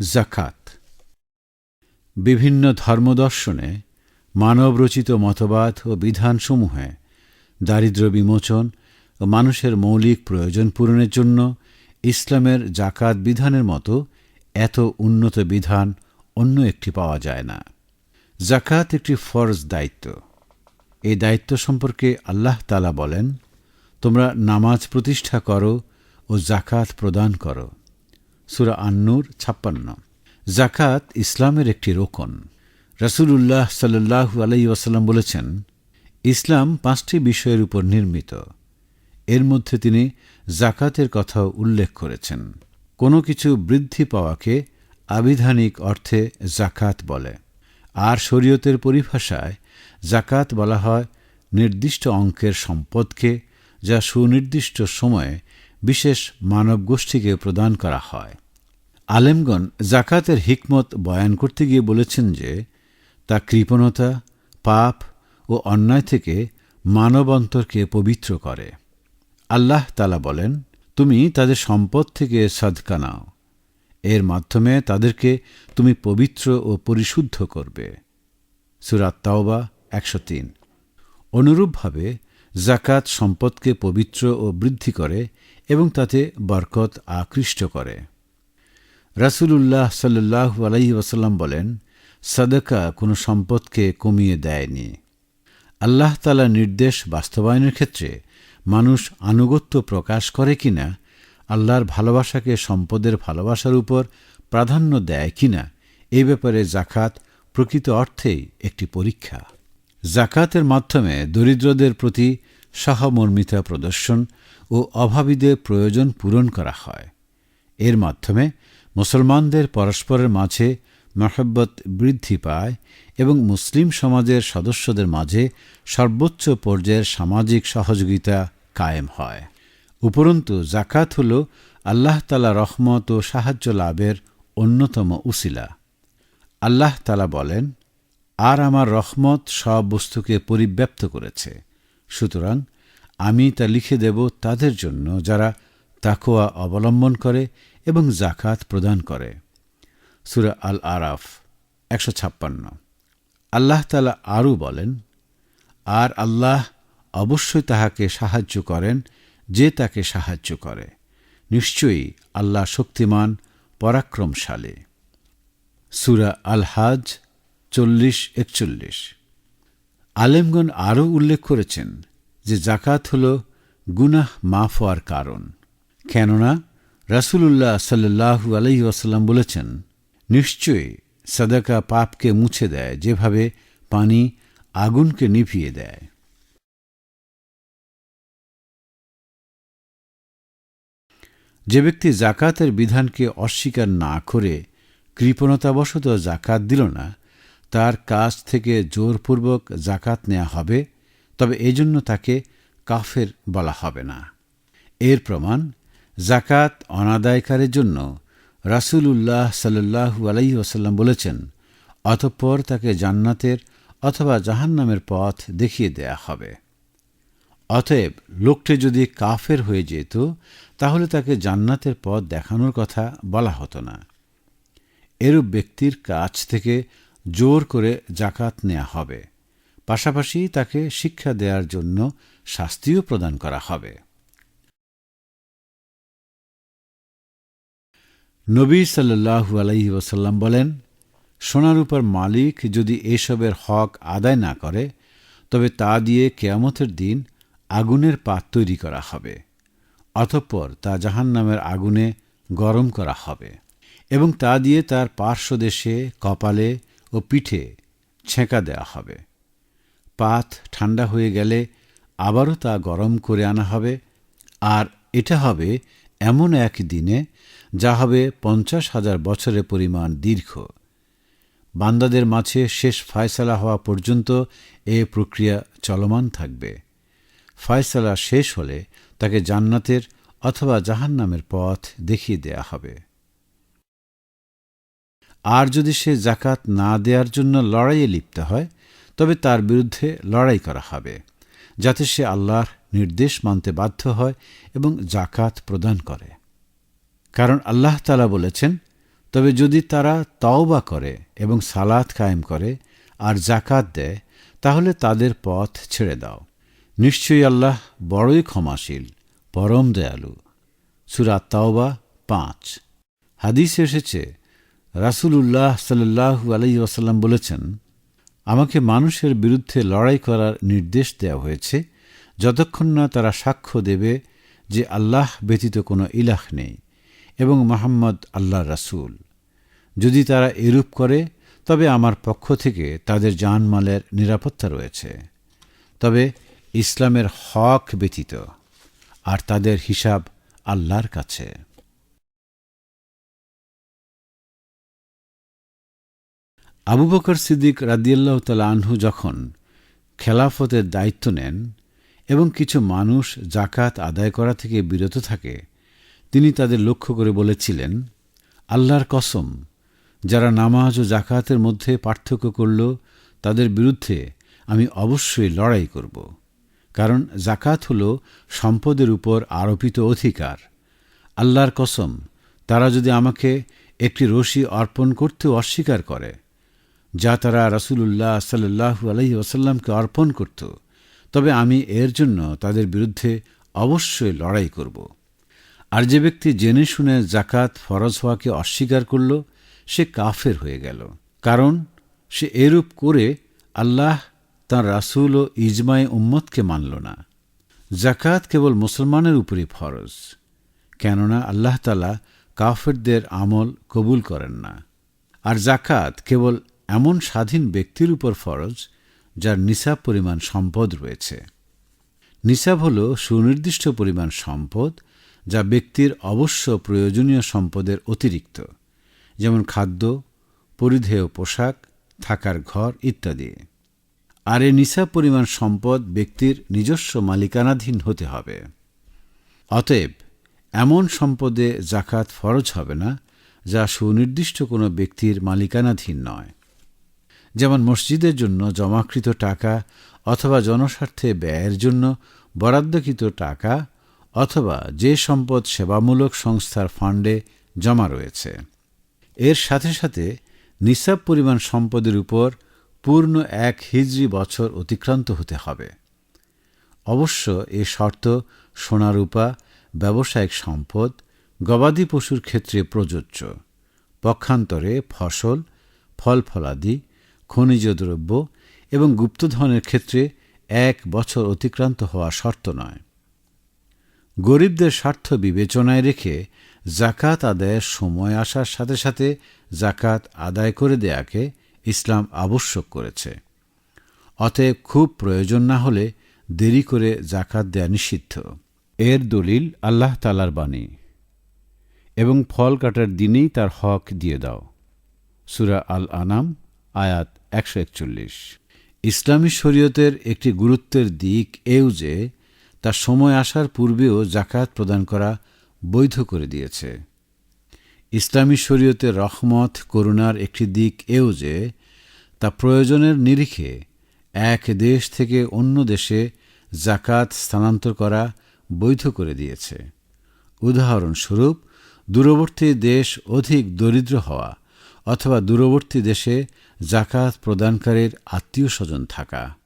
জাকাত। বিভিন্ন ধর্মদর্শনে মানবরচিত মতবাদ ও বিধানসমূহে দারিদ্র্য বিমোচন ও মানুষের মৌলিক প্রয়োজন পূরণের জন্য ইসলামের জাকাত বিধানের মতো এত উন্নত বিধান অন্য একটি পাওয়া যায় না। জাকাত একটি ফরজ দায়িত্ব। এই দায়িত্ব সম্পর্কে আল্লাহ তালা বলেন, তোমরা নামাজ প্রতিষ্ঠা করো ও জাকাত প্রদান করো। সুরা আন্নুর, ছাপ্পান্ন। জাকাত ইসলামের একটি রোকন। রসুলুল্লাহ সাল্লু আলাই ওয়াসাল্লাম বলেছেন, ইসলাম পাঁচটি বিষয়ের উপর নির্মিত। এর মধ্যে তিনি জাকাতের কথাও উল্লেখ করেছেন। কোনো কিছু বৃদ্ধি পাওয়াকে আবিধানিক অর্থে জাকাত বলে। আর শরীয়তের পরিভাষায় জাকাত বলা হয় নির্দিষ্ট অঙ্কের সম্পদকে যা সুনির্দিষ্ট সময়ে বিশেষ মানব গোষ্ঠীকে প্রদান করা হয়। আলেমগণ জাকাতের হিকমত বয়ান করতে গিয়ে বলেছেন যে, তা কৃপণতা, পাপ ও অন্যায় থেকে মানব অন্তরকে পবিত্র করে। আল্লাহ তালা বলেন, তুমি তাদের সম্পদ থেকে সদকা নাও। এর মাধ্যমে তাদেরকে তুমি পবিত্র ও পরিশুদ্ধ করবে। সুরাত তাওবা একশো তিন। অনুরূপভাবে জাকাত সম্পদকে পবিত্র ও বৃদ্ধি করে এবং তাতে বরকত আকৃষ্ট করে। রাসুলুল্লাহ সাল্লাহ আলাইহি ওয়াসাল্লাম বলেন, সাদাকা কোনো সম্পদকে কমিয়ে দেয়নি। আল্লাহ তালা নির্দেশ বাস্তবায়নের ক্ষেত্রে মানুষ আনুগত্য প্রকাশ করে কিনা, আল্লাহর ভালোবাসাকে সম্পদের ভালোবাসার উপর প্রাধান্য দেয় কিনা, এ ব্যাপারে জাকাত প্রকৃত অর্থেই একটি পরীক্ষা। জাকাতের মাধ্যমে দরিদ্রদের প্রতি সহমর্মিতা প্রদর্শন ও অভাবীদের প্রয়োজন পূরণ করা হয়। এর মাধ্যমে মুসলমানদের পরস্পরের মাঝে মহব্বত বৃদ্ধি পায় এবং মুসলিম সমাজের সদস্যদের মাঝে সর্বোচ্চ পর্যায়ের সামাজিক সহযোগিতা কায়েম হয়। উপরন্তু, জাকাত হল আল্লাহ তালা রহমত ও সাহায্য লাভের অন্যতম উসিলা। আল্লাহ তালা বলেন আর আমার রহমত সব বস্তুকে পরিব্যাপ্ত করেছে। সুতরাং আমি তা লিখে দেব তাদের জন্য যারা তাকোয়া অবলম্বন করে এবং জাকাত প্রদান করে। সুরা আল আরাফ একশো ছাপ্পান্ন। আল্লাহ তালা আরও বলেন, আর আল্লাহ অবশ্যই তাহাকে সাহায্য করেন যে তাকে সাহায্য করে। নিশ্চয়ই আল্লাহ শক্তিমান, পরাক্রমশালী। সুরা আল হাজ চল্লিশ, একচল্লিশ। আলেমগণ আরও উল্লেখ করেছেন যে জাকাত হল গুনাহ মাফ হওয়ার কারণ। কেননা রাসুলুল্লাহ সাল্লু আলহি আসাল্লাম বলেছেন, নিশ্চয়ই সাদাকা পাপকে মুছে দেয় যেভাবে পানি আগুনকে নিভিয়ে দেয়। যে ব্যক্তি জাকাতের বিধানকে অস্বীকার না করে কৃপণতাবশত জাকাত দিল না তার কাছ থেকে জোরপূর্বক জাকাত নেওয়া হবে, তবে এজন্য তাকে কাফের বলা হবে না। এর প্রমাণ, জাকাত অনাদায়কারের জন্য রাসুলুল্লাহ সাল্লু আলাই ওসাল্লাম বলেছেন, অতঃপর তাকে জান্নাতের অথবা জাহান্নামের পথ দেখিয়ে দেয়া হবে। অতএব লোকটি যদি কাফের হয়ে যেত, তাহলে তাকে জান্নাতের পথ দেখানোর কথা বলা হতো না। এরূপ ব্যক্তির কাছ থেকে জোর করে জাকাত নেওয়া হবে। পাশাপাশি তাকে শিক্ষা দেওয়ার জন্য শাস্তিও প্রদান করা হবে। নবী সাল্লু আলাইহি ওসাল্লাম বলেন, সোনার উপর মালিক যদি এসবের হক আদায় না করে, তবে তা দিয়ে কেয়ামতের দিন আগুনের পাত তৈরি করা হবে, অতঃপর তা জাহান নামের আগুনে গরম করা হবে এবং তা দিয়ে তার পার্শ্বদেশে কপালে ও পিঠে ছেঁকা দেওয়া হবে। পাত ঠান্ডা হয়ে গেলে আবারও তা গরম করে আনা হবে। আর এটা হবে এমন এক দিনে যা হবে পঞ্চাশ হাজার বছরের পরিমাণ দীর্ঘ। বান্দাদের মাঝে শেষ ফায়সালা হওয়া পর্যন্ত এ প্রক্রিয়া চলমান থাকবে। ফায়সালা শেষ হলে তাকে জান্নাতের অথবা জাহান্নামের পথ দেখিয়ে দেয়া হবে। আর যদি সে জাকাত না দেওয়ার জন্য লড়াইয়ে লিপ্ত হয়, তবে তার বিরুদ্ধে লড়াই করা হবে, যাতে সে আল্লাহর নির্দেশ মানতে বাধ্য হয় এবং জাকাত প্রদান করে। কারণ আল্লাহ তালা বলেছেন, তবে যদি তারা তাওবা করে এবং সালাত কায়েম করে আর জাকাত দেয়, তাহলে তাদের পথ ছেড়ে দাও। নিশ্চয়ই আল্লাহ বড়ই ক্ষমাশীল, পরম দয়ালু। সুরা তাওবা পাঁচ। হাদিস এসেছে রাসূলুল্লাহ সাল্লাল্লাহু আলাইহি ওয়াসাল্লাম বলেছেন, আমাকে মানুষের বিরুদ্ধে লড়াই করার নির্দেশ দেওয়া হয়েছে, যতক্ষণ না তারা সাক্ষ্য দেবে যে আল্লাহ ব্যতীত কোনো ইলাহ নেই এবং মোহাম্মদ আল্লাহ রাসূল। যদি তারা এরূপ করে, তবে আমার পক্ষ থেকে তাদের জানমালের নিরাপত্তা রয়েছে। তবে ইসলামের হক ব্যতীত, আর তাদের হিসাব আল্লাহর কাছে। আবু বকর সিদ্দিক রাদিয়াল্লাহ তালা আনহু যখন খেলাফতের দায়িত্ব নেন এবং কিছু মানুষ জাকাত আদায় করা থেকে বিরত থাকে, তিনি তাদের লক্ষ্য করে বলেছিলেন, আল্লাহর কসম, যারা নামাজ ও জাকাতের মধ্যে পার্থক্য করল, তাদের বিরুদ্ধে আমি অবশ্যই লড়াই করব। কারণ জাকাত হল সম্পদের উপর আরোপিত অধিকার। আল্লাহর কসম, তারা যদি আমাকে একটি রশি অর্পণ করতেও অস্বীকার করে যা তারা রাসূলুল্লাহ সাল্লাহু আলহি ওসাল্লামকে অর্পণ করত। তবে আমি এর জন্য তাদের বিরুদ্ধে অবশ্যই লড়াই করব। আর যে ব্যক্তি জেনে শুনে জাকাত ফরজ হওয়াকে অস্বীকার করল, সে কাফের হয়ে গেল। কারণ সে এরূপ করে আল্লাহ তাঁর রাসূল ও ইজমাই উম্মতকে মানল না। জাকাত কেবল মুসলমানের উপরই ফরজ, কেননা আল্লাহ তালা কাফেরদের আমল কবুল করেন না। আর জাকাত কেবল এমন স্বাধীন ব্যক্তির উপর ফরজ, যার নিসাব পরিমাণ সম্পদ রয়েছে। নিসাব হল সুনির্দিষ্ট পরিমাণ সম্পদ, যা ব্যক্তির অবশ্য প্রয়োজনীয় সম্পদের অতিরিক্ত, যেমন খাদ্য, পরিধেয় পোশাক, থাকার ঘর ইত্যাদি। আর এ নিসাব পরিমাণ সম্পদ ব্যক্তির নিজস্ব মালিকানাধীন হতে হবে। অতএব, এমন সম্পদে জাকাত ফরজ হবে না, যা সুনির্দিষ্ট কোনো ব্যক্তির মালিকানাধীন নয়। যেমন মসজিদের জন্য জমাকৃত টাকা অথবা জনস্বার্থে ব্যয়ের জন্য বরাদ্দকৃত টাকা অথবা যে সম্পদ সেবামূলক সংস্থার ফান্ডে জমা রয়েছে। এর সাথে সাথে নিসাব পরিমাণ সম্পদের উপর পূর্ণ এক হিজরি বছর অতিক্রান্ত হতে হবে। অবশ্য এ শর্ত সোনারূপা, ব্যবসায়িক সম্পদ, গবাদি পশুর ক্ষেত্রে প্রযোজ্য। পক্ষান্তরে ফসল ফল ফলাদি খনিজ দ্রব্য এবং গুপ্তধনের ক্ষেত্রে এক বছর অতিক্রান্ত হওয়া শর্ত নয়। গরিবদের স্বার্থ বিবেচনায় রেখে জাকাত আদায়ের সময় আসার সাথে সাথে জাকাত আদায় করে দেয়াকে ইসলাম আবশ্যক করেছে। অতএব খুব প্রয়োজন না হলে দেরি করে জাকাত দেয়া নিষিদ্ধ। এর দলিল আল্লাহ তালার বাণী। এবং ফল কাটার দিনেই তার হক দিয়ে দাও। সুরা আল আনাম আয়াত একশো একচল্লিশ। ইসলামী শরীয়তের একটি গুরুত্বের দিক এও যে তার সময় আসার পূর্বেও জাকাত প্রদান করা বৈধ করে দিয়েছে। ইসলামী শরীয়তের রহমত, করুণার একটি দিক এও যে, তা প্রয়োজনের নিরিখে এক দেশ থেকে অন্য দেশে জাকাত স্থানান্তর করা বৈধ করে দিয়েছে। উদাহরণস্বরূপ, দূরবর্তী দেশ অধিক দরিদ্র হওয়া অথবা দূরবর্তী দেশে জাকাত প্রদানকারীর আত্মীয় স্বজন থাকা।